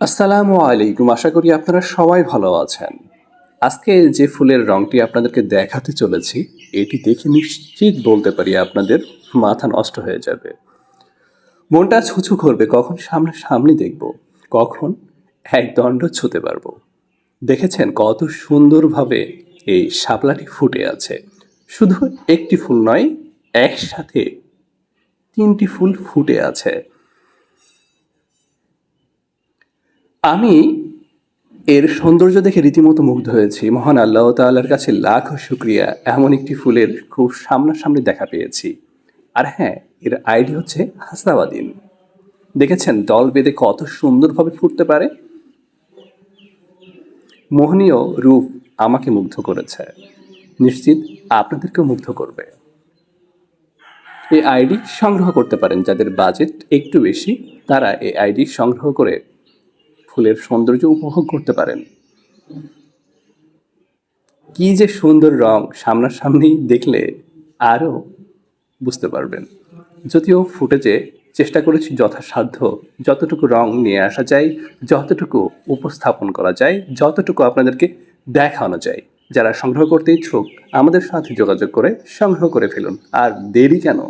আসসালামু আলাইকুম। আশা করি আপনারা সবাই ভালো আছেন। আজকে যে ফুলের রংটি আপনাদেরকে দেখাতে চলেছি, এটি দেখে নিশ্চিত বলতে পারি আপনাদের মাথা নষ্ট হয়ে যাবে। মনটা ছুছু করবে, কখন সামনে সামনে দেখব, কখন এক দণ্ড ছুতে পারব। দেখেছেন কত সুন্দরভাবে এই শাপলাটি ফুটে আছে। শুধু একটি ফুল নয়, একসাথে তিনটি ফুল ফুটে আছে। আমি এর সৌন্দর্য দেখে রীতিমতো মুগ্ধ হয়েছি। মহান আল্লাহ তাল্লার কাছে লাখ শুক্রিয়া। এমন একটি ফুলের খুব সামনাসামনি দেখা পেয়েছি। আর হ্যাঁ এর আইডি হচ্ছে হাসাবাদিন দেখেছেন দল বেঁধে কত সুন্দরভাবে ফুটতে পারে? মোহনীয় রূপ আমাকে মুগ্ধ করেছে। নিশ্চিত আপনাদেরকেও মুগ্ধ করবে। এই আইডি সংগ্রহ করতে পারেন যাদের বাজেট একটু বেশি। তারা এই আইডি সংগ্রহ করে ফুলের সৌন্দর্য উপভোগ করতে পারেন। কি যে সুন্দর রং সামনাসামনি দেখলে আরও বুঝতে পারবেন। যদিও ফুটেজে চেষ্টা করেছি যথাসাধ্য যতটুকু রং নিয়ে আসা যায়, যতটুকু উপস্থাপন করা যায়, যতটুকু আপনাদেরকে দেখানো যায়। যারা সংগ্রহ করতে ইচ্ছুক, আমাদের সাথে যোগাযোগ করে সংগ্রহ করে ফেলুন। আর দেরি কেন?